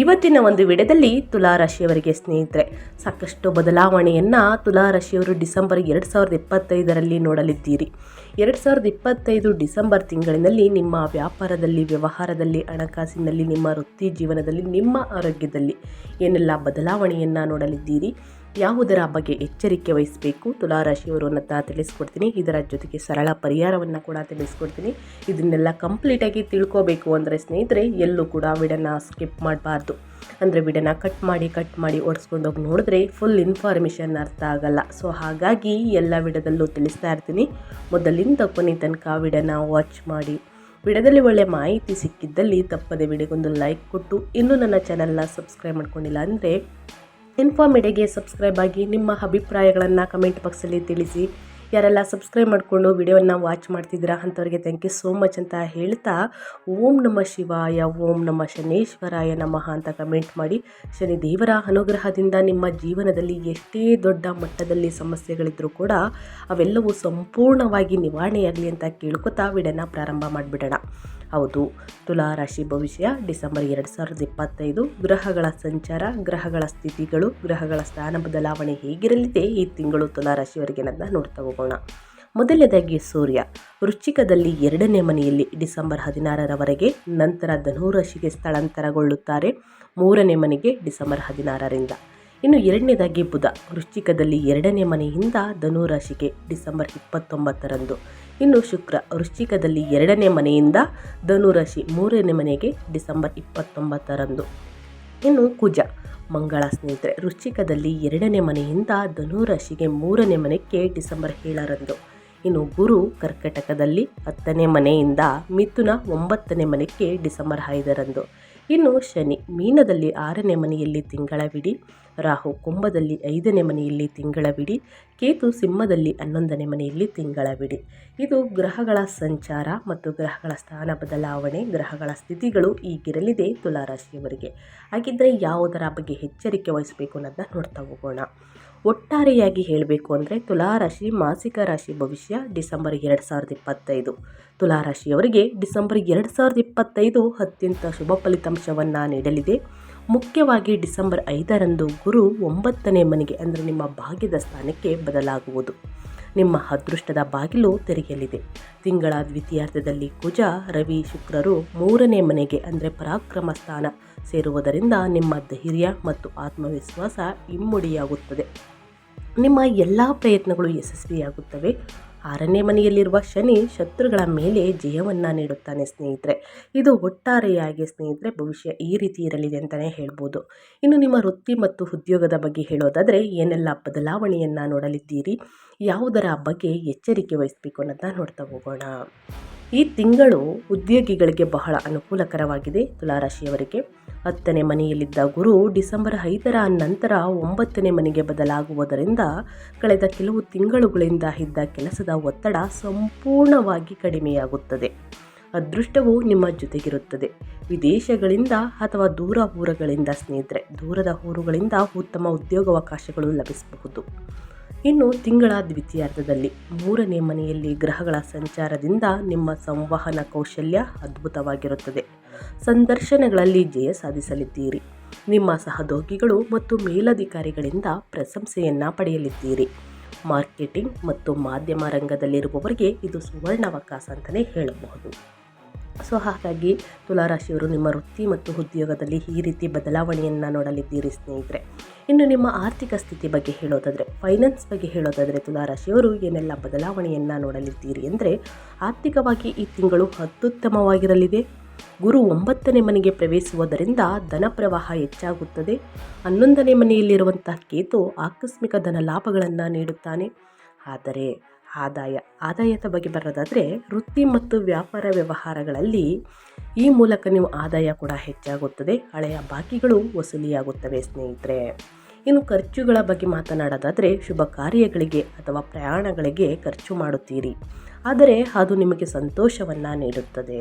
ಇವತ್ತಿನ ಒಂದು ವಿಡಿಯೋದಲ್ಲಿ ತುಲಾರಾಶಿಯವರಿಗೆ ಸ್ನೇಹಿತರೆ, ಸಾಕಷ್ಟು ಬದಲಾವಣೆಯನ್ನು ತುಲಾರಾಶಿಯವರು ಡಿಸೆಂಬರ್ ಎರಡು ಸಾವಿರದ ಇಪ್ಪತ್ತೈದರಲ್ಲಿ ನೋಡಲಿದ್ದೀರಿ. ಎರಡು ಸಾವಿರದ ಇಪ್ಪತ್ತೈದು ಡಿಸೆಂಬರ್ ತಿಂಗಳಿನಲ್ಲಿ ನಿಮ್ಮ ವ್ಯಾಪಾರದಲ್ಲಿ, ವ್ಯವಹಾರದಲ್ಲಿ, ಹಣಕಾಸಿನಲ್ಲಿ, ನಿಮ್ಮ ವೃತ್ತಿ ಜೀವನದಲ್ಲಿ, ನಿಮ್ಮ ಆರೋಗ್ಯದಲ್ಲಿ ಏನೆಲ್ಲ ಬದಲಾವಣೆಯನ್ನು ನೋಡಲಿದ್ದೀರಿ? ಯಾವುದರ ಬಗ್ಗೆ ಎಚ್ಚರಿಕೆ ವಹಿಸಬೇಕು? ತುಲಾರಾಶಿಯವರು ಅನ್ನೋದನ್ನ ತಿಳಿಸ್ಕೊಡ್ತೀನಿ. ಇದರ ಜೊತೆಗೆ ಸರಳ ಪರಿಹಾರವನ್ನು ಕೂಡ ತಿಳಿಸ್ಕೊಡ್ತೀನಿ. ಇದನ್ನೆಲ್ಲ ಕಂಪ್ಲೀಟಾಗಿ ತಿಳ್ಕೋಬೇಕು ಅಂದರೆ ಸ್ನೇಹಿತರೆ, ಎಲ್ಲೂ ಕೂಡ ವಿಡನ್ನ ಸ್ಕಿಪ್ ಮಾಡಬಾರ್ದು. ಅಂದರೆ ವಿಡನ್ನ ಕಟ್ ಮಾಡಿ ಕಟ್ ಮಾಡಿ ಹೋಗಿ ನೋಡಿದ್ರೆ ಫುಲ್ ಇನ್ಫಾರ್ಮೇಷನ್ ಅರ್ಥ ಆಗಲ್ಲ. ಸೊ ಹಾಗಾಗಿ ಎಲ್ಲ ವಿಡದಲ್ಲೂ ತಿಳಿಸ್ತಾ ಇರ್ತೀನಿ. ಮೊದಲಿಂದ ಕೊನೆ ತನಕ ವಿಡನ್ನ ವಾಚ್ ಮಾಡಿ. ವಿಡದಲ್ಲಿ ಒಳ್ಳೆ ಮಾಹಿತಿ ಸಿಕ್ಕಿದ್ದಲ್ಲಿ ತಪ್ಪದೆ ವಿಡಿಯೋಗೊಂದು ಲೈಕ್ ಕೊಟ್ಟು. ಇನ್ನೂ ನನ್ನ ಚಾನಲ್ನ ಸಬ್ಸ್ಕ್ರೈಬ್ ಮಾಡ್ಕೊಂಡಿಲ್ಲ ಅಂದರೆ ಇನ್ಫಾರ್ಮಿಡಿಗೆ ಸಬ್ಸ್ಕ್ರೈಬ್ ಆಗಿ ನಿಮ್ಮ ಅಭಿಪ್ರಾಯಗಳನ್ನು ಕಮೆಂಟ್ ಬಾಕ್ಸಲ್ಲಿ ತಿಳಿಸಿ. ಯಾರೆಲ್ಲ ಸಬ್ಸ್ಕ್ರೈಬ್ ಮಾಡಿಕೊಂಡು ವಿಡಿಯೋವನ್ನು ವಾಚ್ ಮಾಡ್ತಿದ್ದೀರಾ ಅಂಥವ್ರಿಗೆ ಥ್ಯಾಂಕ್ ಯು ಸೋ ಮಚ್ ಅಂತ ಹೇಳ್ತಾ ಓಂ ನಮ ಶಿವಾಯ, ಓಂ ನಮ್ಮ ಶನೇಶ್ವರಾಯ ನಮಃ ಅಂತ ಕಮೆಂಟ್ ಮಾಡಿ. ಶನಿ ದೇವರ ಅನುಗ್ರಹದಿಂದ ನಿಮ್ಮ ಜೀವನದಲ್ಲಿ ಎಷ್ಟೇ ದೊಡ್ಡ ಮಟ್ಟದಲ್ಲಿ ಸಮಸ್ಯೆಗಳಿದ್ದರೂ ಕೂಡ ಅವೆಲ್ಲವೂ ಸಂಪೂರ್ಣವಾಗಿ ನಿವಾರಣೆಯಾಗಲಿ ಅಂತ ಕೇಳ್ಕೊತಾ ವಿಡಿಯೋನ ಪ್ರಾರಂಭ ಮಾಡಿಬಿಡೋಣ. ಹೌದು. ತುಲಾ ರಾಶಿ ಭವಿಷ್ಯ, ಡಿಸೆಂಬರ್ ಎರಡು ಸಾವಿರದ ಇಪ್ಪತ್ತೈದು. ಗ್ರಹಗಳ ಸಂಚಾರ, ಗ್ರಹಗಳ ಸ್ಥಿತಿಗಳು, ಗ್ರಹಗಳ ಸ್ಥಾನ ಬದಲಾವಣೆ ಹೇಗಿರಲಿದೆ? ಈ ತಿಂಗಳು ತುಲಾ ರಾಶಿಯವರಿಗೆ ಅನ್ನೋದನ್ನ ನೋಡ್ತಾ ಹೋಗೋಣ. ಮೊದಲನೇದಾಗಿ ಸೂರ್ಯ. ವೃಶ್ಚಿಕದಲ್ಲಿ ಎರಡನೇ ಮನೆಯಲ್ಲಿ ಡಿಸೆಂಬರ್ ಹದಿನಾರರವರೆಗೆ ನಂತರ ಧನುರಾಶಿಗೆ ಸ್ಥಳಾಂತರಗೊಳ್ಳುತ್ತಾರೆ. ಮೂರನೇ ಮನೆಗೆ ಡಿಸೆಂಬರ್ ಹದಿನಾರರಿಂದ. ಇನ್ನು ಎರಡನೇದಾಗಿ ಬುಧ. ವೃಶ್ಚಿಕದಲ್ಲಿ ಎರಡನೇ ಮನೆಯಿಂದ ಧನುರಾಶಿಗೆ ಡಿಸೆಂಬರ್ ಇಪ್ಪತ್ತೊಂಬತ್ತರಂದು. ಇನ್ನು ಶುಕ್ರ ವೃಶ್ಚಿಕದಲ್ಲಿ ಎರಡನೇ ಮನೆಯಿಂದ ಧನುರಾಶಿ ಮೂರನೇ ಮನೆಗೆ ಡಿಸೆಂಬರ್ ಇಪ್ಪತ್ತೊಂಬತ್ತರಂದು. ಇನ್ನು ಕುಜ, ಮಂಗಳ ಸ್ನೇಹಿತರೆ, ವೃಶ್ಚಿಕದಲ್ಲಿ ಎರಡನೇ ಮನೆಯಿಂದ ಧನುರಾಶಿಗೆ ಮೂರನೇ ಮನೆಗೆ ಡಿಸೆಂಬರ್ ಏಳರಂದು. ಇನ್ನು ಗುರು ಕರ್ಕಟಕದಲ್ಲಿ ಹತ್ತನೇ ಮನೆಯಿಂದ ಮಿಥುನ ಒಂಬತ್ತನೇ ಮನೆಗೆ ಡಿಸೆಂಬರ್ ಐದರಂದು. ಇನ್ನು ಶನಿ, ಮೀನದಲ್ಲಿ ಆರನೇ ಮನೆಯಲ್ಲಿ ತಿಂಗಳವಿಡಿ. ರಾಹು ಕುಂಭದಲ್ಲಿ ಐದನೇ ಮನೆಯಲ್ಲಿ ತಿಂಗಳ ಬಿಡಿ ಕೇತು ಸಿಂಹದಲ್ಲಿ ಹನ್ನೊಂದನೇ ಮನೆಯಲ್ಲಿ ತಿಂಗಳ ಬಿಡಿ ಇದು ಗ್ರಹಗಳ ಸಂಚಾರ ಮತ್ತು ಗ್ರಹಗಳ ಸ್ಥಾನ ಬದಲಾವಣೆ, ಗ್ರಹಗಳ ಸ್ಥಿತಿಗಳು ಈಗಿರಲಿದೆ ತುಲಾರಾಶಿಯವರಿಗೆ. ಹಾಗಿದ್ದರೆ ಯಾವುದರ ಬಗ್ಗೆ ಎಚ್ಚರಿಕೆ ವಹಿಸಬೇಕು ಅನ್ನೋದನ್ನ ನೋಡ್ತಾ ಹೋಗೋಣ. ಒಟ್ಟಾರೆಯಾಗಿ ಹೇಳಬೇಕು ಅಂದರೆ ತುಲಾರಾಶಿ ಮಾಸಿಕ ರಾಶಿ ಭವಿಷ್ಯ ಡಿಸೆಂಬರ್ ಎರಡು ಸಾವಿರದ ಇಪ್ಪತ್ತೈದು. ತುಲಾರಾಶಿಯವರಿಗೆ ಡಿಸೆಂಬರ್ ಎರಡು ಸಾವಿರದ ಇಪ್ಪತ್ತೈದು ಅತ್ಯಂತ ಶುಭ ಫಲಿತಾಂಶವನ್ನು ನೀಡಲಿದೆ. ಮುಖ್ಯವಾಗಿ ಡಿಸೆಂಬರ್ ಐದರಂದು ಗುರು ಒಂಬತ್ತನೇ ಮನೆಗೆ ಅಂದರೆ ನಿಮ್ಮ ಭಾಗ್ಯದ ಸ್ಥಾನಕ್ಕೆ ಬದಲಾಗುವುದು. ನಿಮ್ಮ ಅದೃಷ್ಟದ ಬಾಗಿಲು ತೆರೆಯಲಿದೆ. ತಿಂಗಳ ದ್ವಿತೀಯಾರ್ಧದಲ್ಲಿ ಕುಜ, ರವಿ, ಶುಕ್ರರು ಮೂರನೇ ಮನೆಗೆ ಅಂದರೆ ಪರಾಕ್ರಮ ಸ್ಥಾನ ಸೇರುವುದರಿಂದ ನಿಮ್ಮ ಧೈರ್ಯ ಮತ್ತು ಆತ್ಮವಿಶ್ವಾಸ ಇಮ್ಮುಡಿಯಾಗುತ್ತದೆ. ನಿಮ್ಮ ಎಲ್ಲ ಪ್ರಯತ್ನಗಳು ಯಶಸ್ವಿಯಾಗುತ್ತವೆ. ಆರನೇ ಮನೆಯಲ್ಲಿರುವ ಶನಿ ಶತ್ರುಗಳ ಮೇಲೆ ಜಯವನ್ನು ನೀಡುತ್ತಾನೆ ಸ್ನೇಹಿತರೆ. ಇದು ಒಟ್ಟಾರೆಯಾಗಿ ಸ್ನೇಹಿತರೆ ಭವಿಷ್ಯ ಈ ರೀತಿ ಇರಲಿದೆ ಅಂತಲೇ ಹೇಳ್ಬೋದು. ಇನ್ನು ನಿಮ್ಮ ವೃತ್ತಿ ಮತ್ತು ಉದ್ಯೋಗದ ಬಗ್ಗೆ ಹೇಳೋದಾದರೆ ಏನೆಲ್ಲ ಬದಲಾವಣೆಯನ್ನು ನೋಡಲಿದ್ದೀರಿ? ಯಾವುದರ ಬಗ್ಗೆ ಎಚ್ಚರಿಕೆ ವಹಿಸಬೇಕು ಅನ್ನೋದನ್ನ ನೋಡ್ತಾ ಹೋಗೋಣ. ಈ ತಿಂಗಳು ಉದ್ಯೋಗಿಗಳಿಗೆ ಬಹಳ ಅನುಕೂಲಕರವಾಗಿದೆ. ತುಲಾರಾಶಿಯವರಿಗೆ ಹತ್ತನೇ ಮನೆಯಲ್ಲಿದ್ದ ಗುರು ಡಿಸೆಂಬರ್ ಐದರ ನಂತರ ಒಂಬತ್ತನೇ ಮನೆಗೆ ಬದಲಾಗುವುದರಿಂದ ಕಳೆದ ಕೆಲವು ತಿಂಗಳುಗಳಿಂದ ಇದ್ದ ಕೆಲಸದ ಒತ್ತಡ ಸಂಪೂರ್ಣವಾಗಿ ಕಡಿಮೆಯಾಗುತ್ತದೆ. ಅದೃಷ್ಟವು ನಿಮ್ಮ ಜೊತೆಗಿರುತ್ತದೆ. ವಿದೇಶಗಳಿಂದ ಅಥವಾ ದೂರ ಊರುಗಳಿಂದ ಸ್ನೇಹಿತರೆ, ದೂರದ ಊರುಗಳಿಂದ ಉತ್ತಮ ಉದ್ಯೋಗಾವಕಾಶಗಳು ಲಭಿಸಬಹುದು. ಇನ್ನು ತಿಂಗಳ ದ್ವಿತೀಯಾರ್ಧದಲ್ಲಿ ಮೂರನೇ ಮನೆಯಲ್ಲಿ ಗ್ರಹಗಳ ಸಂಚಾರದಿಂದ ನಿಮ್ಮ ಸಂವಹನ ಕೌಶಲ್ಯ ಅದ್ಭುತವಾಗಿರುತ್ತದೆ. ಸಂದರ್ಶನಗಳಲ್ಲಿ ಜಯ ಸಾಧಿಸಲಿದ್ದೀರಿ. ನಿಮ್ಮ ಸಹೋದ್ಯೋಗಿಗಳು ಮತ್ತು ಮೇಲಧಿಕಾರಿಗಳಿಂದ ಪ್ರಶಂಸೆಯನ್ನು ಪಡೆಯಲಿದ್ದೀರಿ. ಮಾರ್ಕೆಟಿಂಗ್ ಮತ್ತು ಮಾಧ್ಯಮ ರಂಗದಲ್ಲಿರುವವರಿಗೆ ಇದು ಸುವರ್ಣಾವಕಾಶ ಅಂತಲೇ ಹೇಳಬಹುದು. ಸೊ ಹಾಗಾಗಿ ತುಲಾರಾಶಿಯವರು ನಿಮ್ಮ ವೃತ್ತಿ ಮತ್ತು ಉದ್ಯೋಗದಲ್ಲಿ ಈ ರೀತಿ ಬದಲಾವಣೆಯನ್ನು ನೋಡಲಿದ್ದೀರಿ ಸ್ನೇಹಿತರೆ. ಇನ್ನು ನಿಮ್ಮ ಆರ್ಥಿಕ ಸ್ಥಿತಿ ಬಗ್ಗೆ ಹೇಳೋದಾದರೆ ಫೈನಾನ್ಸ್ ಬಗ್ಗೆ ಹೇಳೋದಾದರೆ ತುಲಾರಾಶಿಯವರು ಏನೆಲ್ಲ ಬದಲಾವಣೆಯನ್ನು ನೋಡಲಿದ್ದೀರಿ ಅಂದರೆ, ಆರ್ಥಿಕವಾಗಿ ಈ ತಿಂಗಳು ಅತ್ಯುತ್ತಮವಾಗಿರಲಿದೆ. ಗುರು ಒಂಬತ್ತನೇ ಮನೆಗೆ ಪ್ರವೇಶಿಸುವುದರಿಂದ ಧನ ಪ್ರವಾಹ ಹೆಚ್ಚಾಗುತ್ತದೆ. ಹನ್ನೊಂದನೇ ಮನೆಯಲ್ಲಿರುವಂತಹ ಕೇತು ಆಕಸ್ಮಿಕ ಧನ ಲಾಭಗಳನ್ನು ನೀಡುತ್ತಾನೆ. ಆದರೆ ಆದಾಯ, ಆದಾಯದ ಬಗ್ಗೆ ಬರೋದಾದರೆ ವೃತ್ತಿ ಮತ್ತು ವ್ಯಾಪಾರ ವ್ಯವಹಾರಗಳಲ್ಲಿ ಈ ಮೂಲಕ ನೀವು ಆದಾಯ ಕೂಡ ಹೆಚ್ಚಾಗುತ್ತದೆ, ಹಳೆಯ ಬಾಕಿಗಳು ವಸೂಲಿಯಾಗುತ್ತವೆ ಸ್ನೇಹಿತರೆ. ಇನ್ನು ಖರ್ಚುಗಳ ಬಗ್ಗೆ ಮಾತನಾಡೋದಾದರೆ ಶುಭ ಕಾರ್ಯಗಳಿಗೆ ಅಥವಾ ಪ್ರಯಾಣಗಳಿಗೆ ಖರ್ಚು ಮಾಡುತ್ತೀರಿ, ಆದರೆ ಅದು ನಿಮಗೆ ಸಂತೋಷವನ್ನು ನೀಡುತ್ತದೆ.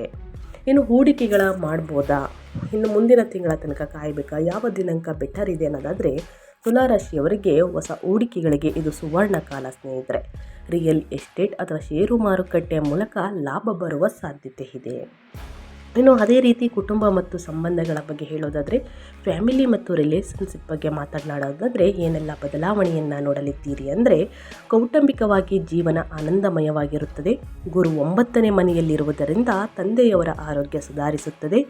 ಇನ್ನು ಹೂಡಿಕೆಗಳ ಮಾಡ್ಬೋದಾ? ಇನ್ನು ಮುಂದಿನ ತಿಂಗಳ ತನಕ ಕಾಯಬೇಕಾ? ಯಾವ ದಿನಾಂಕ ಬೆಟರ್ ಇದೆ ಅನ್ನೋದಾದರೆ ತುಲಾರಾಶಿಯವರಿಗೆ ಹೊಸ ಹೂಡಿಕೆಗಳಿಗೆ ಇದು ಸುವರ್ಣ ಕಾಲ, ಸ್ನೇಹಿತರೆ. ರಿಯಲ್ ಎಸ್ಟೇಟ್ ಅಥವಾ ಷೇರು ಮಾರುಕಟ್ಟೆಯ ಮೂಲಕ ಲಾಭ ಬರುವ ಸಾಧ್ಯತೆ ಇದೆ. ಇನ್ನು ಅದೇ ರೀತಿ ಕುಟುಂಬ ಮತ್ತು ಸಂಬಂಧಗಳ ಬಗ್ಗೆ ಹೇಳೋದಾದರೆ, ಫ್ಯಾಮಿಲಿ ಮತ್ತು ರಿಲೇಷನ್ಶಿಪ್ ಬಗ್ಗೆ ಮಾತನಾಡೋದಾದರೆ, ಏನೆಲ್ಲ ಬದಲಾವಣೆಯನ್ನು ನೋಡಲಿದ್ದೀರಿ ಅಂದರೆ, ಕೌಟುಂಬಿಕವಾಗಿ ಜೀವನ ಆನಂದಮಯವಾಗಿರುತ್ತದೆ. ಗುರು ಒಂಬತ್ತನೇ ಮನೆಯಲ್ಲಿರುವುದರಿಂದ ತಂದೆಯವರ ಆರೋಗ್ಯ ಸುಧಾರಿಸುತ್ತದೆ.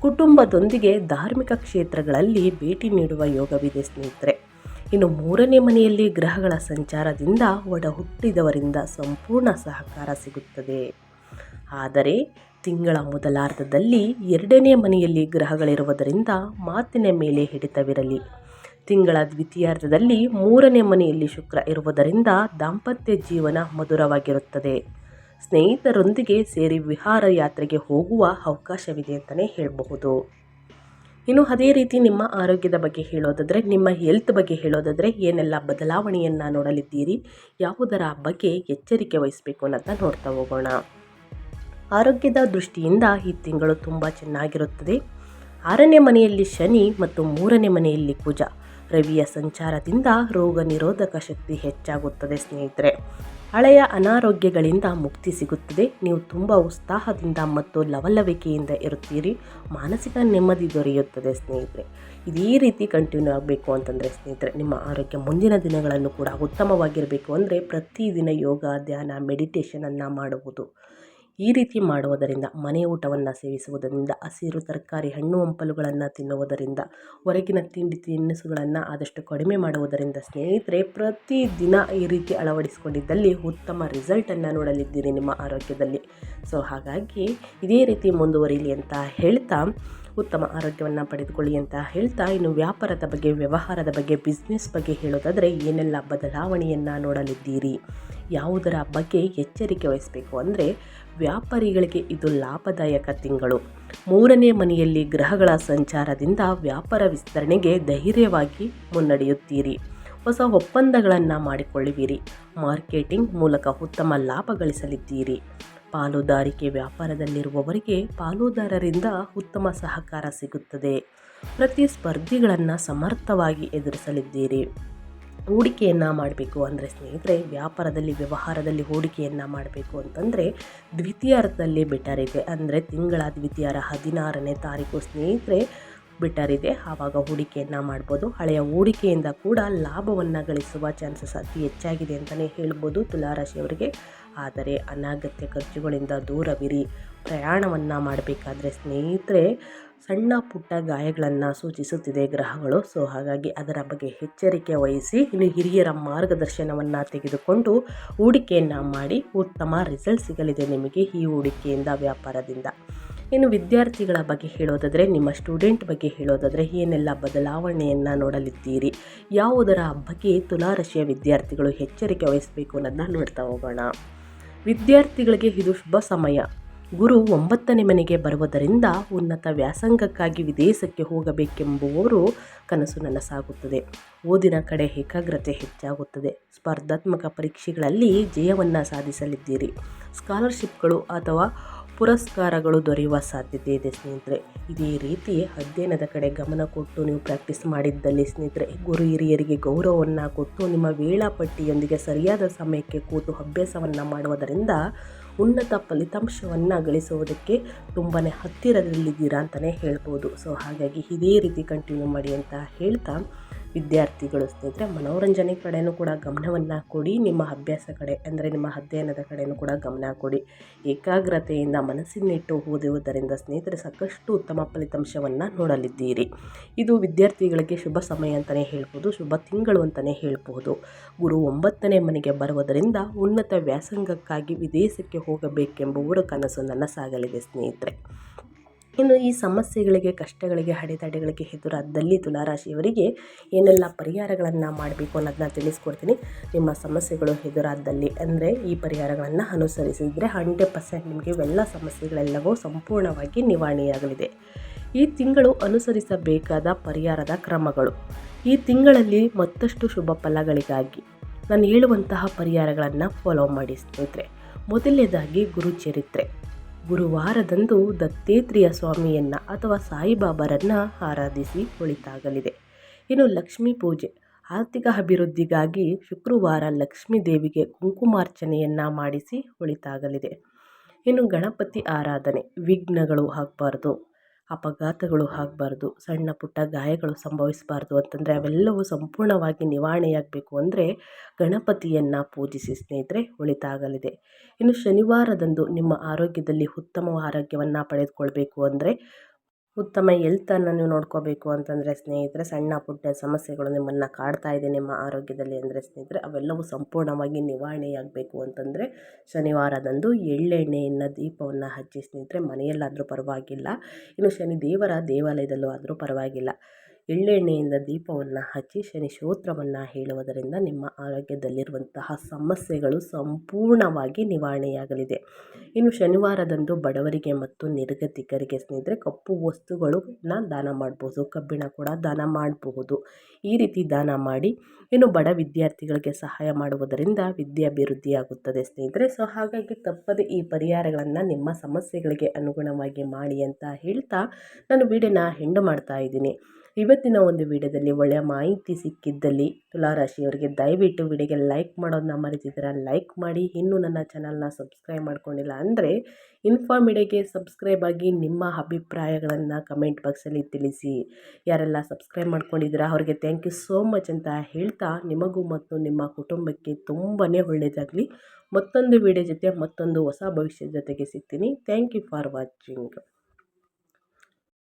ಕುಟುಂಬದೊಂದಿಗೆ ಧಾರ್ಮಿಕ ಕ್ಷೇತ್ರಗಳಲ್ಲಿ ಭೇಟಿ ನೀಡುವ ಯೋಗವಿದೆ, ಸ್ನೇಹಿತರೆ. ಇನ್ನು ಮೂರನೇ ಮನೆಯಲ್ಲಿ ಗ್ರಹಗಳ ಸಂಚಾರದಿಂದ ಒಡ ಹುಟ್ಟಿದವರಿಂದ ಸಂಪೂರ್ಣ ಸಹಕಾರ ಸಿಗುತ್ತದೆ. ಆದರೆ ತಿಂಗಳ ಮೊದಲಾರ್ಧದಲ್ಲಿ ಎರಡನೇ ಮನೆಯಲ್ಲಿ ಗ್ರಹಗಳಿರುವುದರಿಂದ ಮಾತಿನ ಮೇಲೆ ಹಿಡಿತವಿರಲಿ. ತಿಂಗಳ ದ್ವಿತೀಯಾರ್ಧದಲ್ಲಿ ಮೂರನೇ ಮನೆಯಲ್ಲಿ ಶುಕ್ರ ಇರುವುದರಿಂದ ದಾಂಪತ್ಯ ಜೀವನ ಮಧುರವಾಗಿರುತ್ತದೆ. ಸ್ನೇಹಿತರೊಂದಿಗೆ ಸೇರಿ ವಿಹಾರ ಯಾತ್ರೆಗೆ ಹೋಗುವ ಅವಕಾಶವಿದೆ ಅಂತಲೇ ಹೇಳಬಹುದು. ಇನ್ನು ಅದೇ ರೀತಿ ನಿಮ್ಮ ಆರೋಗ್ಯದ ಬಗ್ಗೆ ಹೇಳೋದಾದರೆ, ನಿಮ್ಮ ಹೆಲ್ತ್ ಬಗ್ಗೆ ಹೇಳೋದಾದರೆ ಏನೆಲ್ಲ ಬದಲಾವಣೆಯನ್ನು ನೋಡಲಿದ್ದೀರಿ, ಯಾವುದರ ಬಗ್ಗೆ ಎಚ್ಚರಿಕೆ ವಹಿಸಬೇಕು ಅನ್ನೋದನ್ನ ನೋಡ್ತಾ ಹೋಗೋಣ. ಆರೋಗ್ಯದ ದೃಷ್ಟಿಯಿಂದ ಈ ತಿಂಗಳು ತುಂಬ ಚೆನ್ನಾಗಿರುತ್ತದೆ. ಆರನೇ ಮನೆಯಲ್ಲಿ ಶನಿ ಮತ್ತು ಮೂರನೇ ಮನೆಯಲ್ಲಿ ಕುಜ. ರವಿಯ ಸಂಚಾರದಿಂದ ರೋಗ ನಿರೋಧಕ ಶಕ್ತಿ ಹೆಚ್ಚಾಗುತ್ತದೆ ಸ್ನೇಹಿತರೆ. ಹಳೆಯ ಅನಾರೋಗ್ಯಗಳಿಂದ ಮುಕ್ತಿ ಸಿಗುತ್ತದೆ. ನೀವು ತುಂಬ ಉತ್ಸಾಹದಿಂದ ಮತ್ತು ಲವಲವಿಕೆಯಿಂದ ಇರುತ್ತೀರಿ. ಮಾನಸಿಕ ನೆಮ್ಮದಿ ದೊರೆಯುತ್ತದೆ ಸ್ನೇಹಿತರೆ. ಇದೇ ರೀತಿ ಕಂಟಿನ್ಯೂ ಆಗಬೇಕು ಅಂತಂದರೆ ಸ್ನೇಹಿತರೆ, ನಿಮ್ಮ ಆರೋಗ್ಯ ಮುಂದಿನ ದಿನಗಳನ್ನು ಕೂಡ ಉತ್ತಮವಾಗಿರಬೇಕು ಅಂದರೆ ಪ್ರತಿದಿನ ಯೋಗ, ಧ್ಯಾನ ಮೆಡಿಟೇಷನನ್ನು ಮಾಡುವುದು. ಈ ರೀತಿ ಮಾಡುವುದರಿಂದ ಮನೆ ಊಟವನ್ನು ಸೇವಿಸುವುದರಿಂದ, ಹಸಿರು ತರಕಾರಿ, ಹಣ್ಣು ಹಂಪಲುಗಳನ್ನು ತಿನ್ನುವುದರಿಂದ, ಹೊರಗಿನ ತಿಂಡಿ ತಿನಿಸುಗಳನ್ನು ಆದಷ್ಟು ಕಡಿಮೆ ಮಾಡುವುದರಿಂದ ಸ್ನೇಹಿತರೆ, ಪ್ರತಿದಿನ ಈ ರೀತಿ ಅಳವಡಿಸಿಕೊಂಡಿದ್ದಲ್ಲಿ ಉತ್ತಮ ರಿಸಲ್ಟನ್ನು ನೋಡಲಿದ್ದೀರಿ ನಿಮ್ಮ ಆರೋಗ್ಯದಲ್ಲಿ. ಸೊ ಹಾಗಾಗಿ ಇದೇ ರೀತಿ ಮುಂದುವರಿಲಿ ಅಂತ ಹೇಳ್ತಾ, ಉತ್ತಮ ಆರೋಗ್ಯವನ್ನು ಪಡೆದುಕೊಳ್ಳಿ ಅಂತ ಹೇಳ್ತಾ, ಇನ್ನು ವ್ಯಾಪಾರದ ಬಗ್ಗೆ, ವ್ಯವಹಾರದ ಬಗ್ಗೆ ಬಿಸ್ನೆಸ್ ಬಗ್ಗೆ ಹೇಳೋದಾದರೆ ಏನೆಲ್ಲ ಬದಲಾವಣೆಯನ್ನು ನೋಡಲಿದ್ದೀರಿ? ಯಾವುದರ ಬಗ್ಗೆ ಎಚ್ಚರಿಕೆ ವಹಿಸಬೇಕು ಅಂದರೆ ವ್ಯಾಪಾರಿಗಳಿಗೆ ಇದು ಲಾಭದಾಯಕ ತಿಂಗಳು. ಮೂರನೇ ಮನೆಯಲ್ಲಿ ಗ್ರಹಗಳ ಸಂಚಾರದಿಂದ ವ್ಯಾಪಾರ ವಿಸ್ತರಣೆಗೆ ಧೈರ್ಯವಾಗಿ ಮುನ್ನಡೆಯುತ್ತೀರಿ. ಹೊಸ ಒಪ್ಪಂದಗಳನ್ನು ಮಾಡಿಕೊಳ್ಳುವಿರಿ. ಮಾರ್ಕೆಟಿಂಗ್ ಮೂಲಕ ಉತ್ತಮ ಲಾಭ ಗಳಿಸಲಿದ್ದೀರಿ. ಪಾಲುದಾರಿಕೆ ವ್ಯಾಪಾರದಲ್ಲಿರುವವರಿಗೆ ಪಾಲುದಾರರಿಂದ ಉತ್ತಮ ಸಹಕಾರ ಸಿಗುತ್ತದೆ. ಪ್ರತಿಸ್ಪರ್ಧಿಗಳನ್ನು ಸಮರ್ಥವಾಗಿ ಎದುರಿಸಲಿದ್ದೀರಿ. ಹೂಡಿಕೆಯನ್ನು ಮಾಡಬೇಕು ಅಂದರೆ ಸ್ನೇಹಿತರೆ, ವ್ಯಾಪಾರದಲ್ಲಿ, ವ್ಯವಹಾರದಲ್ಲಿ ಹೂಡಿಕೆಯನ್ನು ಮಾಡಬೇಕು ಅಂತಂದರೆ ದ್ವಿತೀಯಾರ್ಥದಲ್ಲಿ ಬೆಟರ್ ಇದೆ. ಅಂದರೆ ತಿಂಗಳ ದ್ವಿತೀಯಾರ ಹದಿನಾರನೇ ತಾರೀಕು ಸ್ನೇಹಿತರೆ ಬೆಟರ್ ಇದೆ ಆವಾಗ ಹೂಡಿಕೆಯನ್ನು ಮಾಡ್ಬೋದು. ಹಳೆಯ ಹೂಡಿಕೆಯಿಂದ ಕೂಡ ಲಾಭವನ್ನು ಗಳಿಸುವ ಚಾನ್ಸಸ್ ಅತಿ ಹೆಚ್ಚಾಗಿದೆ ಅಂತಲೇ ಹೇಳ್ಬೋದು ತುಲಾರಾಶಿಯವರಿಗೆ. ಆದರೆ ಅನಾಗತ್ಯ ಖರ್ಚುಗಳಿಂದ ದೂರವಿರಿ. ಪ್ರಯಾಣವನ್ನು ಮಾಡಬೇಕಾದ್ರೆ ಸ್ನೇಹಿತರೆ ಸಣ್ಣ ಪುಟ್ಟ ಗಾಯಗಳನ್ನು ಸೂಚಿಸುತ್ತಿದೆ ಗ್ರಹಗಳು. ಸೊ ಹಾಗಾಗಿ ಅದರ ಬಗ್ಗೆ ಎಚ್ಚರಿಕೆ ವಹಿಸಿ ಇನ್ನು ಹಿರಿಯರ ಮಾರ್ಗದರ್ಶನವನ್ನು ತೆಗೆದುಕೊಂಡು ಹೂಡಿಕೆಯನ್ನು ಮಾಡಿ ಉತ್ತಮ ರಿಸಲ್ಟ್ ಸಿಗಲಿದೆ ನಿಮಗೆ ಈ ಹೂಡಿಕೆಯಿಂದ ವ್ಯಾಪಾರದಿಂದ. ಇನ್ನು ವಿದ್ಯಾರ್ಥಿಗಳ ಬಗ್ಗೆ ಹೇಳೋದಾದರೆ, ನಿಮ್ಮ ಸ್ಟೂಡೆಂಟ್ ಬಗ್ಗೆ ಹೇಳೋದಾದರೆ ಏನೆಲ್ಲ ಬದಲಾವಣೆಯನ್ನು ನೋಡಲಿದ್ದೀರಿ? ಯಾವುದರ ಬಗ್ಗೆ ತುಲಾರಶಿಯ ವಿದ್ಯಾರ್ಥಿಗಳು ಎಚ್ಚರಿಕೆ ವಹಿಸಬೇಕು ಅನ್ನೋದನ್ನ ನೋಡ್ತಾ ಹೋಗೋಣ. ವಿದ್ಯಾರ್ಥಿಗಳಿಗೆ ಇದು ಶುಭ ಸಮಯ. ಗುರು ಒಂಬತ್ತನೇ ಮನೆಗೆ ಬರುವುದರಿಂದ ಉನ್ನತ ವ್ಯಾಸಂಗಕ್ಕಾಗಿ ವಿದೇಶಕ್ಕೆ ಹೋಗಬೇಕೆಂಬುವವರು ಕನಸು ನನಸಾಗುತ್ತದೆ. ಓದಿನ ಕಡೆ ಏಕಾಗ್ರತೆ ಹೆಚ್ಚಾಗುತ್ತದೆ. ಸ್ಪರ್ಧಾತ್ಮಕ ಪರೀಕ್ಷೆಗಳಲ್ಲಿ ಜಯವನ್ನು ಸಾಧಿಸಲಿದ್ದೀರಿ. ಸ್ಕಾಲರ್ಶಿಪ್ಗಳು ಅಥವಾ ಪುರಸ್ಕಾರಗಳು ದೊರೆಯುವ ಸಾಧ್ಯತೆ ಇದೆ ಸ್ನೇಹಿತರೆ. ಇದೇ ರೀತಿ ಅಧ್ಯಯನದ ಕಡೆ ಗಮನ ಕೊಟ್ಟು ನೀವು ಪ್ರಾಕ್ಟೀಸ್ ಮಾಡಿದ್ದಲ್ಲಿ ಸ್ನೇಹಿತರೆ, ಗುರು ಹಿರಿಯರಿಗೆ ಗೌರವವನ್ನು ಕೊಟ್ಟು ನಿಮ್ಮ ವೇಳಾಪಟ್ಟಿಯೊಂದಿಗೆ ಸರಿಯಾದ ಸಮಯಕ್ಕೆ ಕೂತು ಅಭ್ಯಾಸವನ್ನು ಮಾಡುವುದರಿಂದ ಉನ್ನತ ಫಲಿತಾಂಶವನ್ನು ಗಳಿಸುವುದಕ್ಕೆ ತುಂಬಾ ಹತ್ತಿರದಲ್ಲಿದ್ದೀರಾ ಅಂತಲೇ ಹೇಳ್ಬೋದು. ಸೊ ಹಾಗಾಗಿ ಇದೇ ರೀತಿ ಕಂಟಿನ್ಯೂ ಮಾಡಿ ಅಂತ ಹೇಳ್ತಾ ವಿದ್ಯಾರ್ಥಿಗಳು ಸ್ನೇಹಿತರೆ, ಮನೋರಂಜನೆ ಕಡೆಯೂ ಕೂಡ ಗಮನವನ್ನು ಕೊಡಿ, ನಿಮ್ಮ ಅಭ್ಯಾಸ ಕಡೆ ಅಂದರೆ ನಿಮ್ಮ ಅಧ್ಯಯನದ ಕಡೆಯೂ ಕೂಡ ಗಮನ ಕೊಡಿ. ಏಕಾಗ್ರತೆಯಿಂದ ಮನಸ್ಸಿನಿಟ್ಟು ಓದುವುದರಿಂದ ಸ್ನೇಹಿತರೆ ಸಾಕಷ್ಟು ಉತ್ತಮ ಫಲಿತಾಂಶವನ್ನು ನೋಡಲಿದ್ದೀರಿ. ಇದು ವಿದ್ಯಾರ್ಥಿಗಳಿಗೆ ಶುಭ ಸಮಯ ಅಂತಲೇ ಹೇಳ್ಬೋದು, ಶುಭ ತಿಂಗಳು ಅಂತಲೇ ಹೇಳ್ಬೋದು. ಗುರು ಒಂಬತ್ತನೇ ಮನೆಗೆ ಬರುವುದರಿಂದ ಉನ್ನತ ವ್ಯಾಸಂಗಕ್ಕಾಗಿ ವಿದೇಶಕ್ಕೆ ಹೋಗಬೇಕೆಂಬುವರ ಕನಸು ನನ್ನ ಸಾಗಲಿದೆ ಸ್ನೇಹಿತರೆ. ಇನ್ನು ಈ ಸಮಸ್ಯೆಗಳಿಗೆ, ಕಷ್ಟಗಳಿಗೆ, ಅಡೆತಡೆಗಳಿಗೆ ಎದುರಾದಲ್ಲಿ ತುಲಾರಾಶಿಯವರಿಗೆ ಏನೆಲ್ಲ ಪರಿಹಾರಗಳನ್ನು ಮಾಡಬೇಕು ಅನ್ನೋದನ್ನ ತಿಳಿಸ್ಕೊಡ್ತೀನಿ. ನಿಮ್ಮ ಸಮಸ್ಯೆಗಳು ಎದುರಾದಲ್ಲಿ ಅಂದರೆ ಈ ಪರಿಹಾರಗಳನ್ನು ಅನುಸರಿಸಿದರೆ ಹಂಡ್ರೆಡ್ ಪರ್ಸೆಂಟ್ ನಿಮಗೆ ಇವೆಲ್ಲ ಸಮಸ್ಯೆಗಳೆಲ್ಲವೂ ಸಂಪೂರ್ಣವಾಗಿ ನಿವಾರಣೆಯಾಗಲಿದೆ. ಈ ತಿಂಗಳು ಅನುಸರಿಸಬೇಕಾದ ಪರಿಹಾರದ ಕ್ರಮಗಳು. ಈ ತಿಂಗಳಲ್ಲಿ ಮತ್ತಷ್ಟು ಶುಭ ಫಲಗಳಿಗಾಗಿ ನಾನು ಹೇಳುವಂತಹ ಪರಿಹಾರಗಳನ್ನು ಫಾಲೋ ಮಾಡಿ ಸ್ನೇಹಿತರೆ. ಮೊದಲನೇದಾಗಿ ಗುರುಚರಿತ್ರೆ. ಗುರುವಾರದಂದು ದತ್ತೇತ್ರಿಯ ಸ್ವಾಮಿಯನ್ನು ಅಥವಾ ಸಾಯಿಬಾಬರನ್ನು ಆರಾಧಿಸಿ ಒಳಿತಾಗಲಿದೆ. ಇನ್ನು ಲಕ್ಷ್ಮೀ ಪೂಜೆ. ಆರ್ಥಿಕ ಅಭಿವೃದ್ಧಿಗಾಗಿ ಶುಕ್ರವಾರ ಲಕ್ಷ್ಮೀ ದೇವಿಗೆ ಕುಂಕುಮಾರ್ಚನೆಯನ್ನು ಮಾಡಿಸಿ ಒಳಿತಾಗಲಿದೆ. ಇನ್ನು ಗಣಪತಿ ಆರಾಧನೆ. ವಿಘ್ನಗಳು ಆಗಬಾರ್ದು. ಅಪಘಾತಗಳು ಆಗಬಾರ್ದು, ಸಣ್ಣ ಪುಟ್ಟ ಗಾಯಗಳು ಸಂಭವಿಸಬಾರ್ದು ಅಂತಂದರೆ ಅವೆಲ್ಲವೂ ಸಂಪೂರ್ಣವಾಗಿ ನಿವಾರಣೆಯಾಗಬೇಕು ಅಂದರೆ ಗಣಪತಿಯನ್ನು ಪೂಜಿಸಿ ಸ್ನೇಹಿತರೆ ಒಳಿತಾಗಲಿದೆ ಇನ್ನು ಶನಿವಾರದಂದು ನಿಮ್ಮ ಆರೋಗ್ಯದಲ್ಲಿ ಉತ್ತಮ ಆರೋಗ್ಯವನ್ನು ಪಡೆದುಕೊಳ್ಬೇಕು ಅಂದರೆ ಉತ್ತಮ ಎಲ್ತನ್ನು ನೀವು ನೋಡ್ಕೋಬೇಕು ಅಂತಂದರೆ ಸ್ನೇಹಿತರೆ, ಸಣ್ಣ ಪುಟ್ಟ ಸಮಸ್ಯೆಗಳು ನಿಮ್ಮನ್ನು ಕಾಡ್ತಾ ಇದೆ ನಿಮ್ಮ ಆರೋಗ್ಯದಲ್ಲಿ ಅಂದರೆ ಸ್ನೇಹಿತರೆ, ಅವೆಲ್ಲವೂ ಸಂಪೂರ್ಣವಾಗಿ ನಿವಾರಣೆಯಾಗಬೇಕು ಅಂತಂದರೆ ಶನಿವಾರದಂದು ಎಳ್ಳೆಣ್ಣೆಯನ್ನು, ದೀಪವನ್ನು ಹಚ್ಚಿ ಸ್ನೇಹಿತರೆ ಮನೆಯಲ್ಲಾದರೂ ಪರವಾಗಿಲ್ಲ. ಇನ್ನು ಶನಿ ದೇವರ ದೇವಾಲಯದಲ್ಲೂ ಆದರೂ ಪರವಾಗಿಲ್ಲ. ಎಳ್ಳೆಣ್ಣೆಯಿಂದ ದೀಪವನ್ನು ಹಚ್ಚಿ ಶನಿ ಸ್ತೋತ್ರವನ್ನು ಹೇಳುವುದರಿಂದ ನಿಮ್ಮ ಆರೋಗ್ಯದಲ್ಲಿರುವಂತಹ ಸಮಸ್ಯೆಗಳು ಸಂಪೂರ್ಣವಾಗಿ ನಿವಾರಣೆಯಾಗಲಿದೆ. ಇನ್ನು ಶನಿವಾರದಂದು ಬಡವರಿಗೆ ಮತ್ತು ನಿರ್ಗತಿಕರಿಗೆ ಸ್ನೇಹಿತರೆ, ಕಪ್ಪು ವಸ್ತುಗಳನ್ನ ದಾನ ಮಾಡಬಹುದು ಕಬ್ಬಿಣ ಕೂಡ ದಾನ ಮಾಡಬಹುದು ಈ ರೀತಿ ದಾನ ಮಾಡಿ ಇನ್ನು ಬಡ ವಿದ್ಯಾರ್ಥಿಗಳಿಗೆ ಸಹಾಯ ಮಾಡುವುದರಿಂದ ವಿದ್ಯಾಭಿವೃದ್ಧಿಯಾಗುತ್ತದೆ ಸ್ನೇಹಿತರೆ. ಸೊ, ಹಾಗಾಗಿ ತಪ್ಪದೆ ಈ ಪರಿಹಾರಗಳನ್ನು ನಿಮ್ಮ ಸಮಸ್ಯೆಗಳಿಗೆ ಅನುಗುಣವಾಗಿ ಮಾಡಿ ಅಂತ ಹೇಳ್ತಾ ನಾನು ವಿಡಿಯೋನ ಹೆಂಡು ಮಾಡ್ತಾ ಇದ್ದೀನಿ. ಇವತ್ತಿನ ಒಂದು ವಿಡಿಯೋದಲ್ಲಿ ಒಳ್ಳೆಯ ಮಾಹಿತಿ ಸಿಕ್ಕಿದ್ದಲ್ಲಿ ತುಲಾರಾಶಿಯವರಿಗೆ ದಯವಿಟ್ಟು ವಿಡಿಯೋಗೆ ಲೈಕ್ ಮಾಡೋದನ್ನ ಮರೆತಿದ್ದೀರ? ಲೈಕ್ ಮಾಡಿ. ಇನ್ನೂ ನನ್ನ ಚಾನಲ್ನ ಸಬ್ಸ್ಕ್ರೈಬ್ ಮಾಡ್ಕೊಂಡಿಲ್ಲ ಅಂದರೆ ಇನ್ಫಾರ್ಮಿಡಿಯಾಗೆ ಸಬ್ಸ್ಕ್ರೈಬ್ ಆಗಿ ನಿಮ್ಮ ಅಭಿಪ್ರಾಯಗಳನ್ನು ಕಮೆಂಟ್ ಬಾಕ್ಸಲ್ಲಿ ತಿಳಿಸಿ. ಯಾರೆಲ್ಲ ಸಬ್ಸ್ಕ್ರೈಬ್ ಮಾಡ್ಕೊಂಡಿದ್ದೀರಾ? ಅವರಿಗೆ ಥ್ಯಾಂಕ್ ಯು ಸೋ ಮಚ್ ಅಂತ ಹೇಳ್ತಾ ನಿಮಗೂ ಮತ್ತು ನಿಮ್ಮ ಕುಟುಂಬಕ್ಕೆ ತುಂಬಾ ಒಳ್ಳೆಯದಾಗಲಿ. ಮತ್ತೊಂದು ವಿಡಿಯೋ ಜೊತೆ ಮತ್ತೊಂದು ಹೊಸ ಭವಿಷ್ಯದ ಜೊತೆಗೆ ಸಿಗ್ತೀನಿ. Thank you for watching